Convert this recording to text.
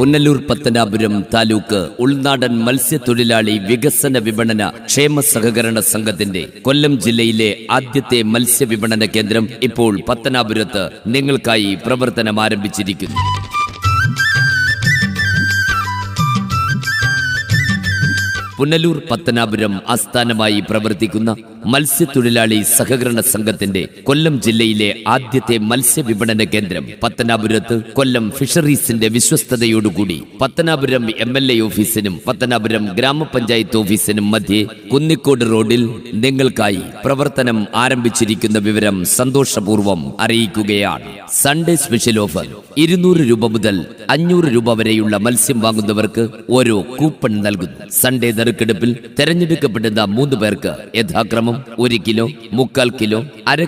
പുനലൂർ പത്തനാപുരം താലൂക്ക് ഉൾനാടൻ മത്സ്യത്തൊഴിലാളി വികസന വിപണന ക്ഷേമ സഹകരണ സംഘത്തിന്റെ കൊല്ലം ജില്ലയിലെ ആദ്യത്തെ മത്സ്യ വിപണന കേന്ദ്രം ഇപ്പോൾ പത്തനാപുരത്ത് നിങ്ങൾക്കായി പ്രവർത്തനം ആരംഭിച്ചിരിക്കുന്നു പുനലൂർ പത്തനാപുരം ആസ്ഥാനമായി പ്രവർത്തിക്കുന്ന മത്സ്യത്തൊഴിലാളി സഹകരണ സംഘത്തിന്റെ കൊല്ലം ജില്ലയിലെ ആദ്യത്തെ മത്സ്യ വിപണന കേന്ദ്രം പത്തനാപുരത്ത് കൊല്ലം ഫിഷറീസിന്റെ വിശ്വസ്തതയോടുകൂടി പത്തനാപുരം എം എൽ എ ഓഫീസിനും പത്തനാപുരം ഗ്രാമപഞ്ചായത്ത് ഓഫീസിനും മധ്യേ കുന്നിക്കോട് റോഡിൽ നിങ്ങൾക്കായി പ്രവർത്തനം ആരംഭിച്ചിരിക്കുന്ന വിവരം സന്തോഷപൂർവം അറിയിക്കുകയാണ്. സൺഡേ സ്പെഷ്യൽ ഓഫർ ഇരുന്നൂറ് രൂപ മുതൽ അഞ്ഞൂറ് രൂപ വരെയുള്ള മത്സ്യം വാങ്ങുന്നവർക്ക് ഓരോ കൂപ്പൺ നൽകുന്നു. സൺഡേ നറുക്കെടുപ്പിൽ തെരഞ്ഞെടുക്കപ്പെടുന്ന മൂന്ന് പേർക്ക് യഥാക്രമം ഒരു കിലോ മുക്കാൽ കിലോ അര